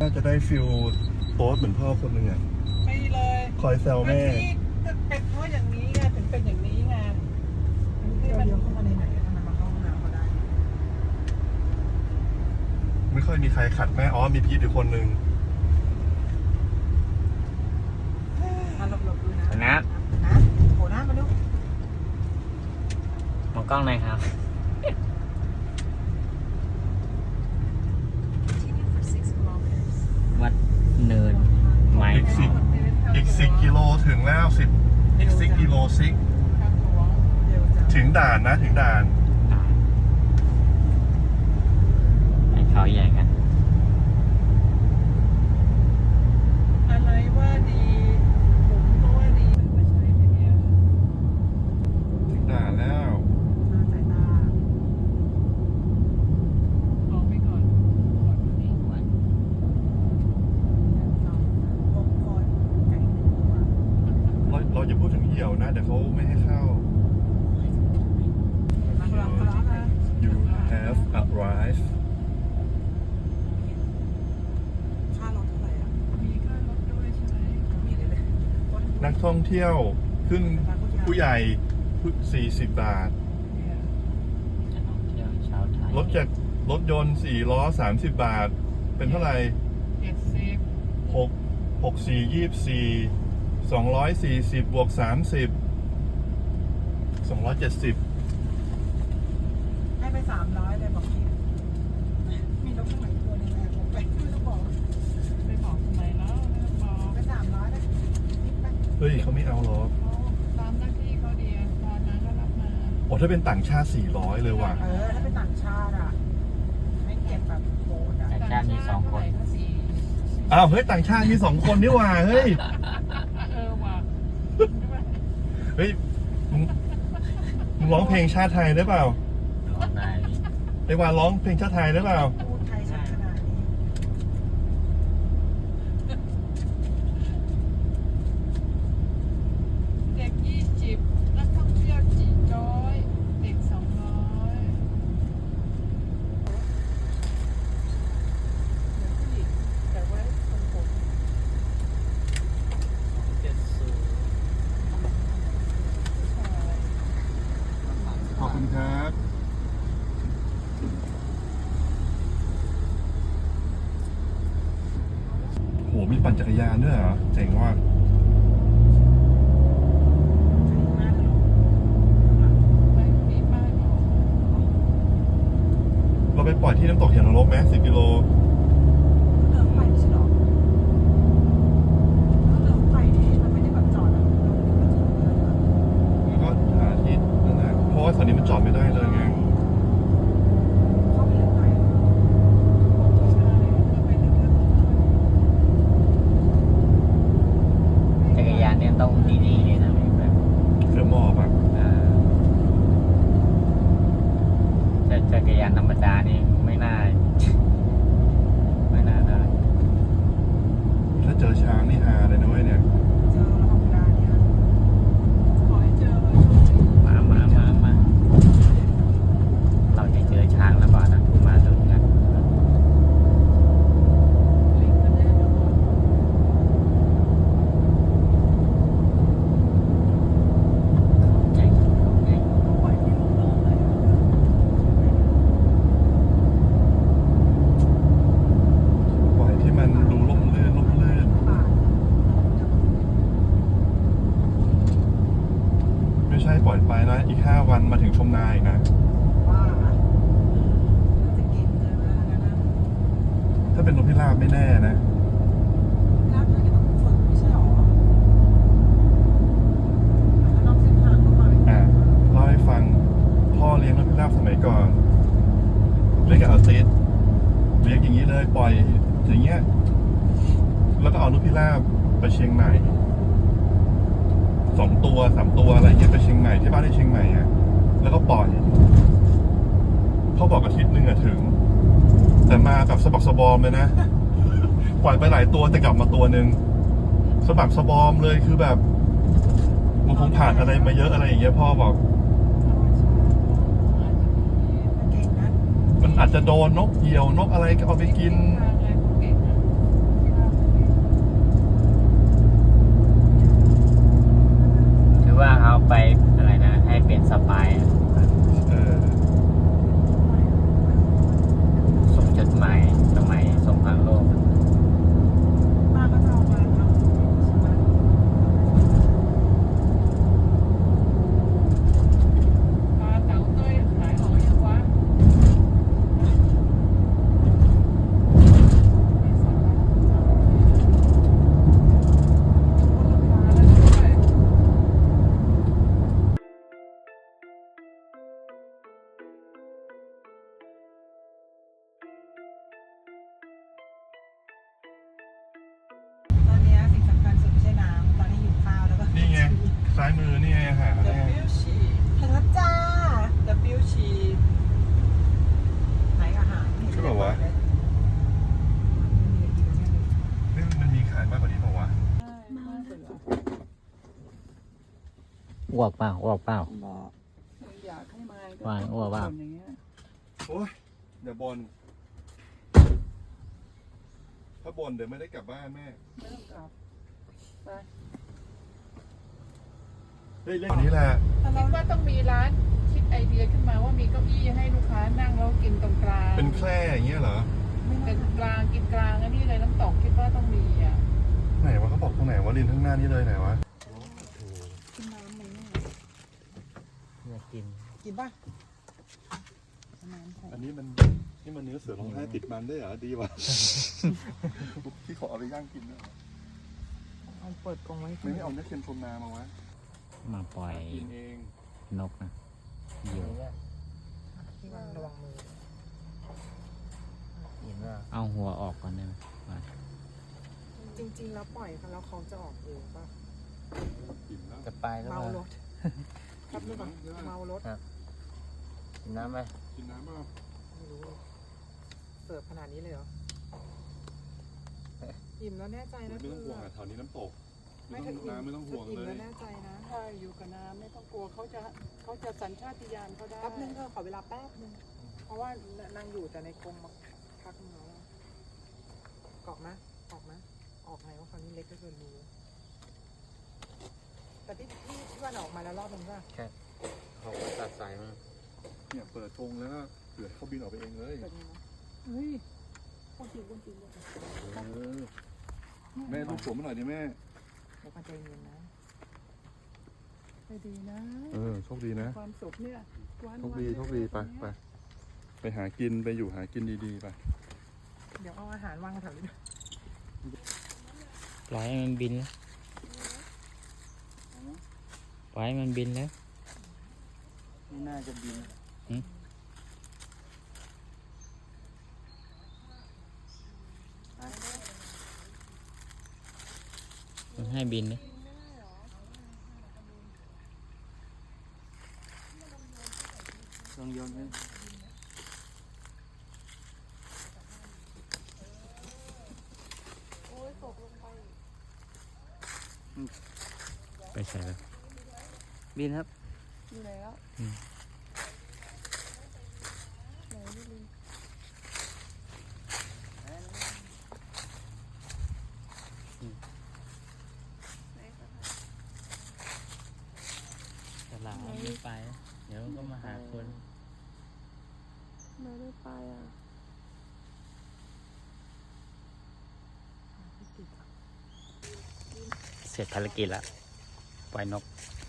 น่าจะได้ฟิลโป๊สเหมือนพ่อคนหนึ่งอะไม่เลยคอยแซวแม่ที่เป็นเพราะอย่างนี้ไงถึงเป็นอย่างนี้ไงที่เดี๋ยวมันเดี๋ยวเข้ามาในไหนทำไมมาเข้าห้องน้ำก็ได้ ไม่ค่อยมีใครขัดแม่อ๋อมีพีทอยู่คนหนึ่งอะหลบๆดูนะนะนะโผล่หน้ามาดูมองกล้องหน่อยครับ วัดเนินไม้ อีกสิ อีกสิกิโลถึงแล้วสิบอีกสิกิโลซิกทางหลวงเดี๋ยวจะถึงด่านนะถึงด่านให้เขาใหญ่กัน อะไรว่าดีผมก็ว่าดีมาใช้ทีเดียว ถึงด่านแล้ว หน้าสายตา ออกไปก่อนก่อนนี้ก่อน สองหกคนไก่หนึ่งตัว เราเราอย่าพูดถึงเหี่ยวนะ เดี๋ยวเขาไม่ให้เข้า มาลองมาลองนะ you have arrived ค่ารถเท่าไหร่อะ มีค่ารถด้วยใช่ไหม มีเลยเลย นัก ท่องเที่ยวขึ้นผู้ใหญ่สี่สิบบาทเนี่ยจะท่องเที่ยวชาวไทยรถจากรถยนต์สี่ล้อสามสิบบาท เป็นเท่าไหร่เจ็ดสิบหกหกสี่ยี่สี่สองร้อยสี่สิบบวกสามสิบสองร้อยเจ็ดสิบ ให้ไปสามร้อยเลยบอกพี่มีรถข้างหลังตัวหนึงแรงลงไปไม่ต้องบอก ไปบอกทำไมแล้วไม่ต้องบอก ไปสามร้อยเลยไป เฮ้ยเขาไม่เอาหรอกเขาตามหน้าที่เขาเดียวตอนนั้นก็รับมาโอ้ถ้าเป็นต่างชาติสี่ร้อยเลยว่ะ เออ ถ้าเป็นต่างชาติอะให้เก็บแบบโหดอะ แต่ชาติมีสองคนต่างชาติเท่าไหร่ก็สี่อ้าวเฮ้ยต่างชาติมีสองคนนี่หว่าเฮ้ย เออว่ะเฮ้ยมึงมึงร้องเพลงชาติไทยได้เปล่าออนไลน์ไอ้วาร้องเพลงชาติไทยได้เปล่า พูดไทยชัดขนาดนี้ เด็กยี่สิบนักท่องเที่ยวจีร้อยเด็กสองร้อย แต่ว่าคนผม ขอบคุณครับ โห มีปั่ นจักรยานด้วยเหรอ เจ๋งว่ะไม่มีป้ายบอกเราไปปล่อยที่น้ำตกเหวนรกไหมสิบกิโลเดินไปไม่ใช่หรอเดินไปนี่มันไม่ได้แบบจอดอะลงก็ถึงเลยอะแล้วก็หาที่นั่นแหละเพราะว่าตอนนี้มันจอดไม่ได้เลยไง เข้าไปลึกไป ใช่ก็ไปเรื่อย จักรยานเนี่ยต้องดีๆเลยนะแบบ เดี๋ยวหมอบอะ เอ่อจะจักร ยานธรรมดานี่ไม่น่า ไม่น่าได้ ถ้าเจอช้างนี่ฮาเลยนะเว้ยเนี่ย เจอแล้วของเวลาเนี่ย ๆขอให้เจอเลยโชคดี มามามามาเราจะเจอช้างแล้วเปล่านะมาดูกัน ลิงก์ก็แน่นอน ใหญ่ใหญ่ ปล่อยที่ลูกน้องเลย ปล่อยที่มันดูล่มลื่นล่มลื่น บาท ไม่ใช่ปล่อยไปนะ อีกห้าวันมาถึงชมนาอีกนะ ว่าจะกินเจอแล้วนะนะ ถ้าเป็นนกพิราบไม่แน่นะลาบทางจะต้องฝึกไม่ใช่หรอแล้วนอกเส้นทางเข้ามาอะเล่าให้ฟังพ่อเลี้ยงนกพิราบสมัยก่อนเลี้ยงกับอาติสเลี้ยงอย่างนี้เลยปล่อยอย่างเงี้ย แล้วก็เอานกพิราบไปเชียงใหม่สองตัวสามตัวอะไรเงี้ยไปเชียงใหม่ที่บ้านที่เชียงใหม่อะแล้วก็ปล่อยพ่อบอกอาทิตย์หนึงอะถึง แต่มาแบบสะบักสะบอมเลยนะ ปล่อยไปหลายตัวแต่กลับมาตัวหนึ่งสะบักสะบอมเลยคือแบบมันคงผ่านอะไรมาเยอะอะไรอย่างเงี้ยพ่อบอก มันอาจจะโดนนกเหยี่ยวนกอะไรก็เอาไปกิน ซ้ายมือนี่ไงอาหารเดนี่ไงบิวชีถึงแล้วจ้าเดบิวชีไหนอาหารใช่ป่าวะ นี่มันมีขายมากกว่านี้เปล่าวะอ้วกเปล่าอ้วกเปล่า บอกอยากให้มาก็วางอ้วกเปล่าคนอย่างเงี้ยโอ้ยเดี๋ยวบน ถ้าบนเดี๋ยวไม่ได้กลับบ้านแม่ ไม่ต้องกลับไป เฮ้ยเล่นวันนี้แหละ คิดว่าต้องมีร้านคิดไอเดียขึ้นมาว่ามีเก้าอี้ให้ลูกค้านั่งแล้วกินตรงกลางเป็นแคร่อย่างเงี้ยเหรอ เป็นกลางกินกลางอันนี้เลยน้ำตกคิดว่าต้องมีอะไหนวะเขาบอกตรงไหนวะริมข้างหน้านี่เลยไหนวะกินน้ำมันเนี่ยอยากกิน กินป่ะน้ำใส่อันนี้มันนี่มันเนื้อเสือร้องไห้ติดมันได้เหรอดีวะที่ขอเอาไปย่างกินด้วยเหรอเอาเปิดกรงไว้ไม่ไม่เอาเนื้อเค็มชมนามาวะ มาปล่อยกินเองนกนะเหยี่ยวที่วางระวังมือเอาหัวออกก่อนได้ไหมมาจริง ๆ แล้วปล่อยเขาแล้วเขาจะออกเองป่ะกินแล้วจะไปแล้วเมารถกิครับนหรือแล้วเปล่ามั้งเมารถกินน้ำไหมกินน้ำเปล่าไม่รู้เสิร์ฟขนาดนี้เลยเหรออิ่มแล้วแน่ใจนะไม่ต้องห่วงอะแถวนี้น้ำตก ไม่ต้องน้ำไม่ต้องห่วงอิ่มเลแล้ยวแน่ใจนะถ้าอยู่กับน้ำไม่ต้องกลัวเขาจะเขาจะสัญชาติญาณเขาได้แป๊บนึงเธอขอเวลาแป๊บนึงเพราะว่านางอยู่แต่ในกรงมาพักนึงแล้วอะเกาะมะออกมะออกไงว่าคราวนี้เล็กก็เกินรูแต่ที่ที่ที่วันออกมาแล้วรอบนึงป่ะเขาตัดสายมาเนี่ยเปิดกรงแล้วก็เผื่อให้เขาบินออกไปเองเลยเป็นไงนะเฮ้ยคนจริงคนจริงเออแม่ลูกผมมาหน่อยดิแม่ เดี๋ยวกันใจเย็นนะไปดีนะเออโชคดีนะ ความสุขเนี่ยวันโชคดีโชคดีไปไปไปหากินไปอยู่หากินดีๆไปเดี๋ยวเอาอาหารวางแถวนี้ปล่อยให้มันบินแล้วปล่อยให้มันบินแล้ว ไม่น่าจะบินมั นให้บินเลยลองโยนขึ้นไปใส่แล้วบินครับอยู่แล้ว อืม ไหนไม่รู้ ฉลามไม่ไป เดี๋ยวก็มาหาคนไม่ได้ไปอะเสร็จภารกิจแล้วปล่อยนก